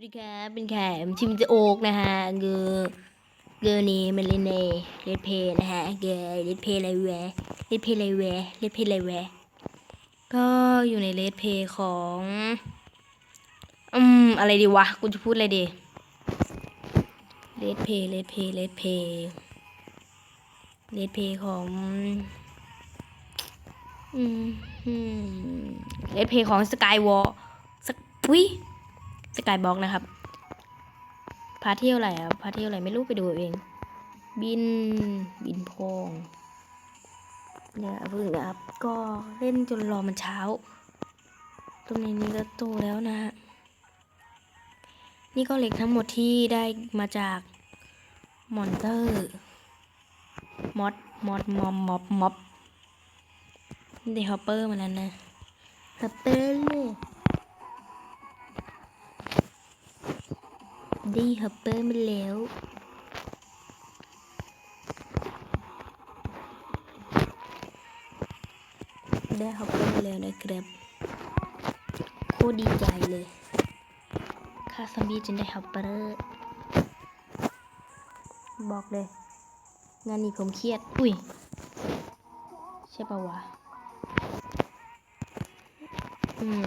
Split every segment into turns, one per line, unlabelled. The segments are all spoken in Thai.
สวัสดีครับเป็นแขมชิมจะโอกนะฮะเกอเกอนี่มันเล่นในเลดเพย์นะฮะเกอเลดเพย์ไรแวร์เลดเพย์ไรแวร์เลดเพย์ไรแวร์ก็อยู่ในเลดเพย์ของอืมอะไรดีวะกูจะพูดอะไรดีเลดเพย์เลดเพย์เลดเพย์เลดเพย์ของอืมเลดเพย์ของสกายวอลสปุ้ย สกายบล็อกนะครับ พาเที่ยวอะไรอะพาเที่ยวอะไรไม่รู้ไปดูเอง บินบินโพงเนี่ยพิ่งนะครับ ก็เล่นจนรอมันเช้า ตรงนี้นี่ก็โตแล้วนะฮะนี่ก็เหล็กทั้งหมดที่ได้มาจากมอนเตอร์มอดมอดมอมมอบมอบได้ฮอปเปอร์มาแล้วนะฮอปเปอร์ ได้ฮับเปอร์มาแล้วได้ฮับเปอร์มาแล้วนะครับโคตรดีใจเลยค่าซอมบี้จนได้ฮับเปอร์บอกเลย งานนี้ผมเครียด อุ้ย ใช่ปะวะ อืม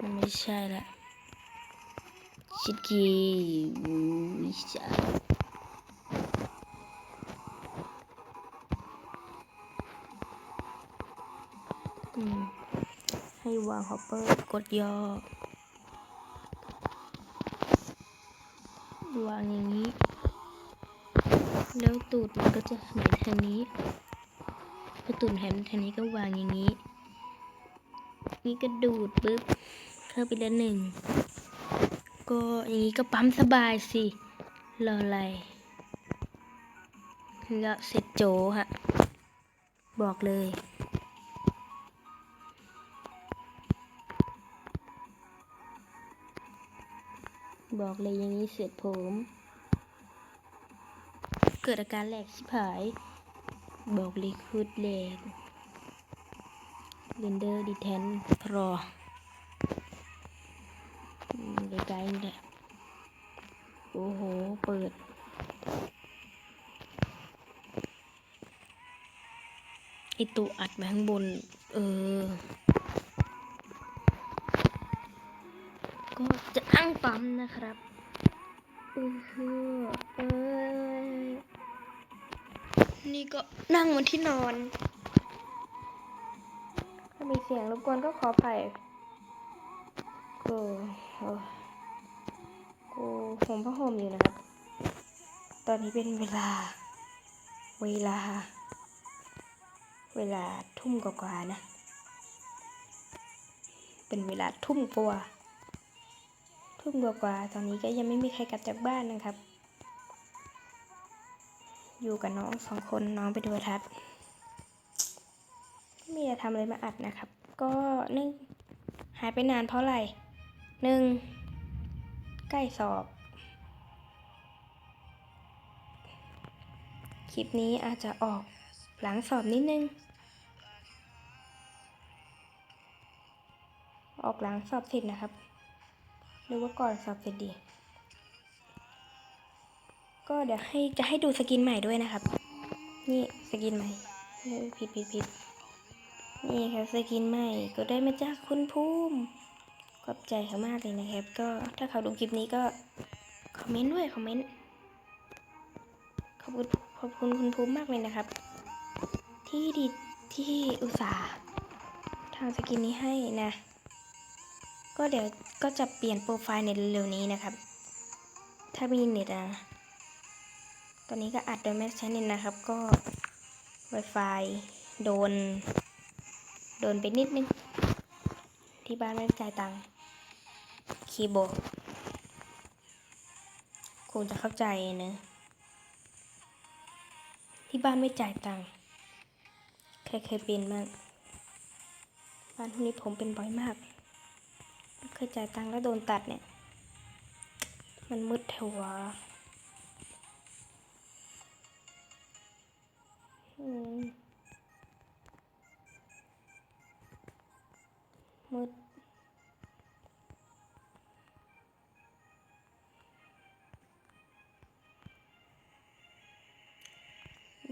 มันไม่ใช่ละ ชิคกี้วิชาให้วางฮอปเปอร์กดย่อวางอย่างนี้ แล้วตูดมันก็จะหันทางนี้พอตูดหันทางนี้ก็วางอย่างนี้ นี่ก็ดูดปึ๊บเข้าไปแล้วหนึ่ง ก็อย่างนี้ก็ปั๊มสบายสิ รออะไรแล้วเสร็จโจฮะ บอกเลย บอกเลยอย่างนี้เสร็จผม เกิดอาการแหลกชิบหาย บอกเลยคุดแหลกเรนเดอร์ดีแทนรอ ไกลๆนี่แหละโอ้โห เปิด ไอตัวอัดมาข้างบน เออ ก็จะอ้งปั๊มนะครับเออเออนี่ก็นั่งบนที่นอน ถ้ามีเสียงรบกวนก็ขออภัยก็เออกู ผมผ้าห่มอยู่นะครับ ตอนนี้เป็นเวลา เวลา เวลาทุ่มกว่าๆนะ เป็นเวลาทุ่มกว่า ทุ่มกว่าๆตอนนี้ก็ยังไม่มีใครกลับจากบ้านนะครับ อยู่กับน้องสองคนน้องไปดูทัศน์ไม่มีจะทำอะไรมาอัดนะครับ ก็เนื่องหายไปนานเพราะอะไรหนึ่ง ใกล้สอบ คลิปนี้อาจจะออกหลังสอบนิดนึง ออกหลังสอบเสร็จนะครับ หรือว่าก่อนสอบเสร็จดี ก็เดี๋ยวให้จะให้ดูสกินใหม่ด้วยนะครับ นี่สกินใหม่ผิดผิดผิดนี่ครับสกินใหม่ก็ได้มาจากคุณภูมิ ขอบใจเขามากเลยนะครับ ก็ถ้าเขาดูคลิปนี้ก็คอมเมนต์ด้วยคอมเมนต์ขอบคุณขอบคุณคุณภูมิมากเลยนะครับ ที่ดีที่อุตส่าห์ทำสกินนี้ให้นะ ก็เดี๋ยวก็จะเปลี่ยนโปรไฟล์ในเร็วๆนี้นะครับ ถ้ามีเน็ตนะตอนนี้ก็อัดโดยไม่ใช้เน็ตนะครับ ก็ Wi-Fi โดน โดนไปนิดนึง ที่บ้านไม่จ่ายตังค์คีย์บอร์ดคงจะเข้าใจนะ ที่บ้านไม่จ่ายตังค์เคยเคยเป็นมากบ้านพวกนี้ผมเป็นบ่อยมากเคยจ่ายตังค์แล้วโดนตัดเนี่ย มันมืดเถว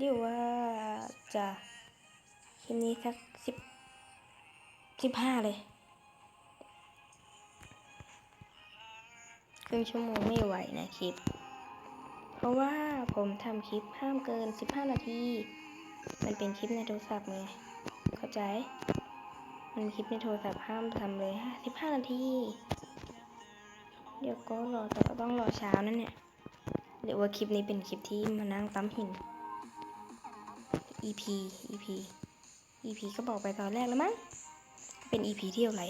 เรียกว่าจะคลิปนี้สักสิบสิบห้าเลยครึ่งชั่วโมงไม่ไหวนะคลิป เพราะว่าผมทำคลิปห้ามเกิน 15 นาที มันเป็นคลิปในโทรศัพท์ไง เข้าใจ มันคลิปในโทรศัพท์ห้ามทำเลย15 นาที เดี๋ยวก็รอแต่ก็ต้องรอเช้านั่นเนี่ยหรือว่าคลิปนี้เป็นคลิปที่มานั่งตั้มหิน EP EP EP ก็บอกไปตอนแรกแล้วมั้ง เป็น EP ที่เท่าไร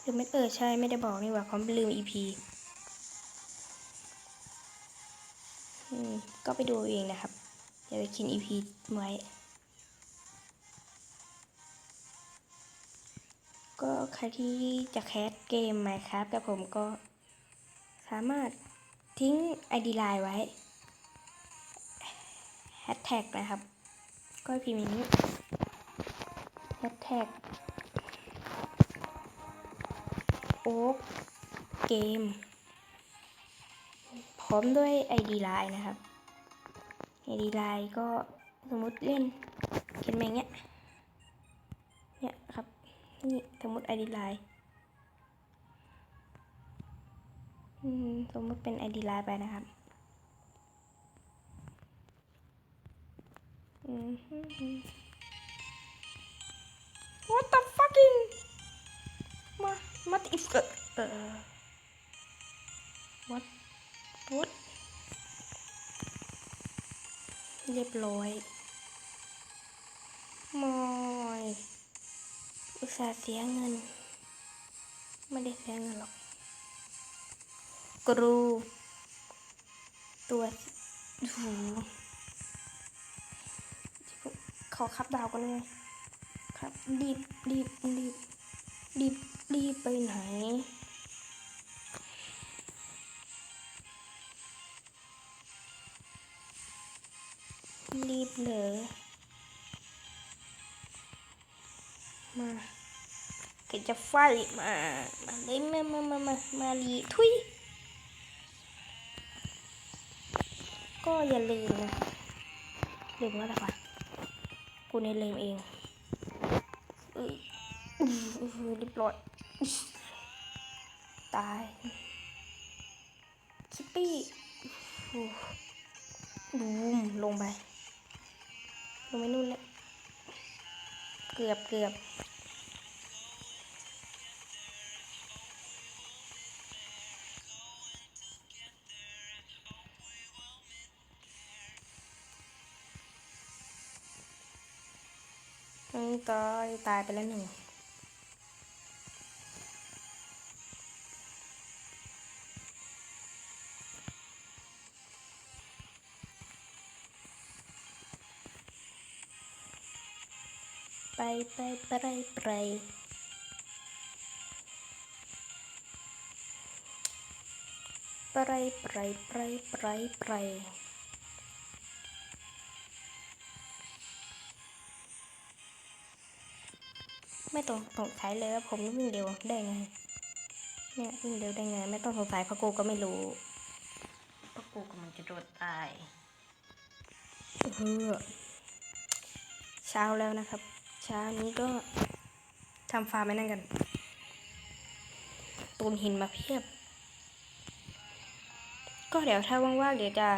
หรือไม่เออใช่ไม่ได้บอกนี่หว่าเขาลืม EP อืมก็ไปดูเองนะครับเดี๋ยวจะคิน EP ไว้ ก็ใครที่จะแคสเกม Minecraft กับผมก็สามารถทิ้ง ID ไลน์ไว้ ชแท็กนะครับ ก็พิมพ์นี้แฮชแท็กโอ๊กเกม พร้อมด้วย ID ไลน์นะครับ ID ไลน์ก็สมมติเล่นเขียนมาอย่างเงี้ยเนี่ยครับ นี่สมมติ ID ไลน์อืมสมมติเป็น ID ไลน์ไปนะครับอืมฮึ่ม What the fucking มามาติฟเออ what what เรียบร้อยมอยอุตส่าห์เสียเงิน ไม่ได้เสียเงินหรอก กรู ตัวหู ขอคับดาวกันเลย ครับรีบรีบรีบรีบรีบไปไหนรีบเลยมาเกิดจะไฟมา มาเลยมามามามามาลีทุย ก็อย่าลืมนะลืมว่าอะไรวะ กูเนี่ยลืมเองเอ้ยเรียบร้อย ตายคิปปี้อู้บูมลงไป ลงไปนู่นแล้วเกือบเกือบ ตายตายไปแล้วหนึ่งไปไปไปไปไปไปไปไปไป ไปไม่ต้องสงสัยเลยว่าผมวิ่งเร็วได้ไง เนี่ยวิ่งเร็วได้ไง ไม่ต้องสงสัยเพราะกูก็ไม่รู้เพราะกูกำลังจะโดนตายเฮ้อเช้าแล้วนะครับ เช้านี้ก็ทำฟาร์มไว้นั่นกัน ตูนหินมาเพียบ ก็เดี๋ยวถ้าว่างๆเดี๋ยวจะ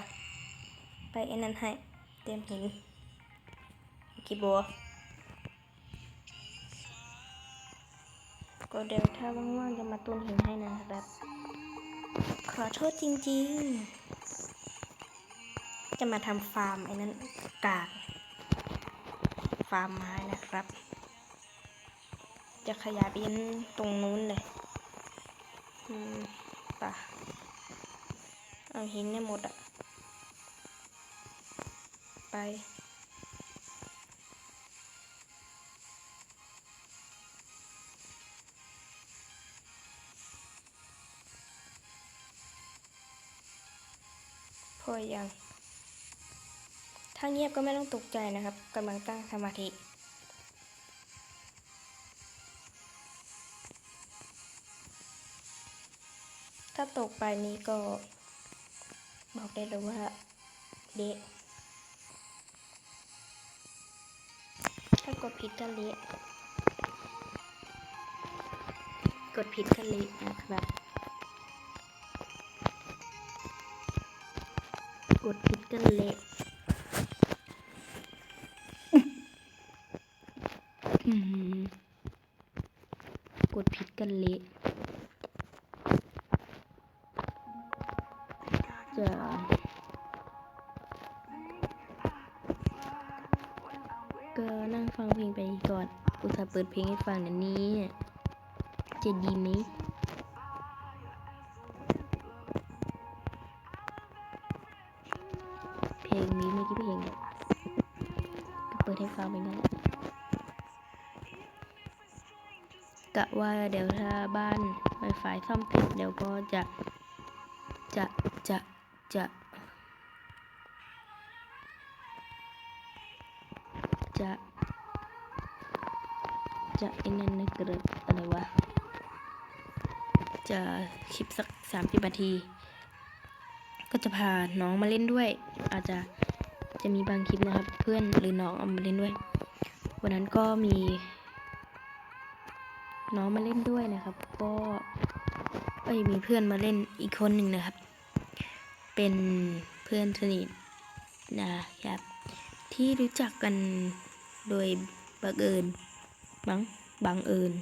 ไปไอ้นั่นให้ เตรียมหินกี่บัว ก็เดี๋ยวถ้าว่างๆจะมาตูนหินให้นะครับ ขอโทษจริงๆ จะมาทำฟาร์มไอ้นั้นกากฟาร์มไม้นะครับ จะขยายไปยันตรงนู้นเลย อืมป่ะเอาหินให้หมดอะไป พอยัง ถ้าเงียบก็ไม่ต้องตกใจนะครับกำลังตั้งสมาธิถ้าตกไปนี้ก็ บอกได้เลยว่าเละถ้ากดผิดก็เละกดผิดก็เละนะครับ กดผิดก็เละอื้อหือกดผิดกันเละจะก็นั่งฟังเพลงไปก่อน อุตส่าห์เปิดเพลงให้ฟังเดี๋ยวนี้ จะดีไหม ก็เปิดให้ฟังไปงั้นแหละกะว่าเดี๋ยวถ้าบ้าน Wi-Fi ซ่อมเสร็จเดี๋ยวก็จะ จะจะจะจะจะไอ้นั่นนะเกิดอะไรวะ จะคลิปสักสามสิบนาที ก็จะพาน้องมาเล่นด้วย อาจจะจะมีบางคลิปนะครับ เพื่อนหรือน้องเอามาเล่นด้วย วันนั้นก็มี น้องมาเล่นด้วยนะครับ ก็เอ้ยมีเพื่อนมาเล่นอีกคนหนึ่งนะครับ เป็นเพื่อนสนิทนะครับ ที่รู้จักกันโดยบังเอิญมั้งบังเอิญ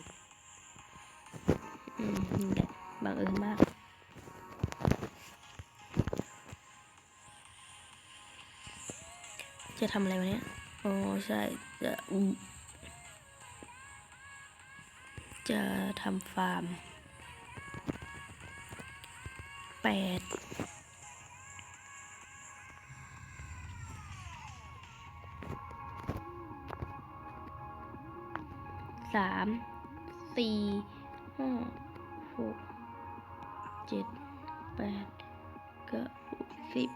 อืมนี่แหละบังเอิญมาก จะทำอะไรวะเนี่ยอ๋อใช่จะจะทำฟาร์มแปดสามสี่ห้าหกเจ็ดแปดเก้าสิบ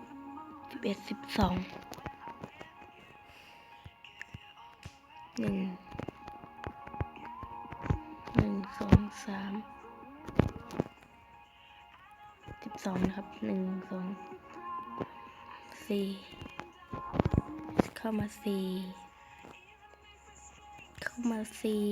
สิบเอ็ดสิบสอง หนึ่งหนึ่งสองสามสิบสองนะครับหนึ่งสองสี่เข้ามาสี่เข้ามาสี่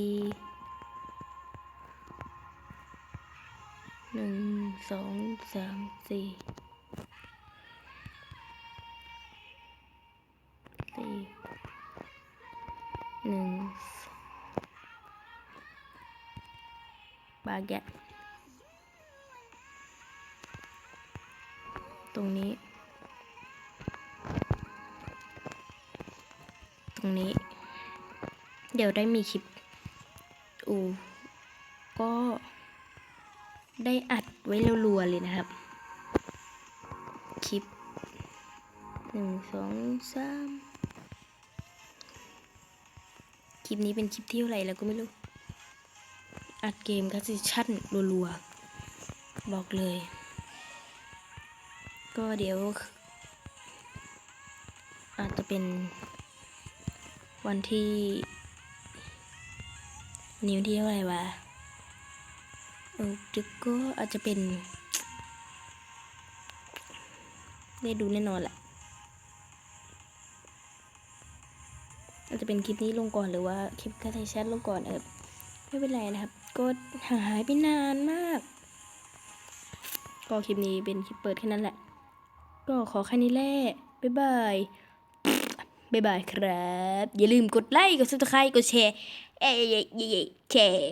หนึ่งบาแกะตรงนี้ ตรงนี้ เดี๋ยวได้มีคลิป อู ก็ได้อัดไว้รัวๆเลยนะครับ คลิปหนึ่งสองสาม คลิปนี้เป็นคลิปที่เท่าไรแล้วก็ไม่รู้ อัดเกมคัสซิชั่นรัวๆ บอกเลย ก็เดี๋ยว อาจจะเป็น วันที่นิ้วที่เท่าไหร่วะเออจึกก็อาจจะเป็น ได้ดูแน่นอนแหละ อาจจะเป็นคลิปนี้ลงก่อนหรือว่าคลิปกระไทยแชทลงก่อนเออไม่เป็นไรนะครับ ก็ห่างหายไปนานมาก ก็คลิปนี้เป็นคลิปเปิดแค่นั้นแหละ ก็ขอแค่นี้แหละบ๊ายบายบ๊ายบายครับ อย่าลืมกดไลค์ กดซับสไครต์กดแชร์ เอ้ยเย้เย้เย้แชร์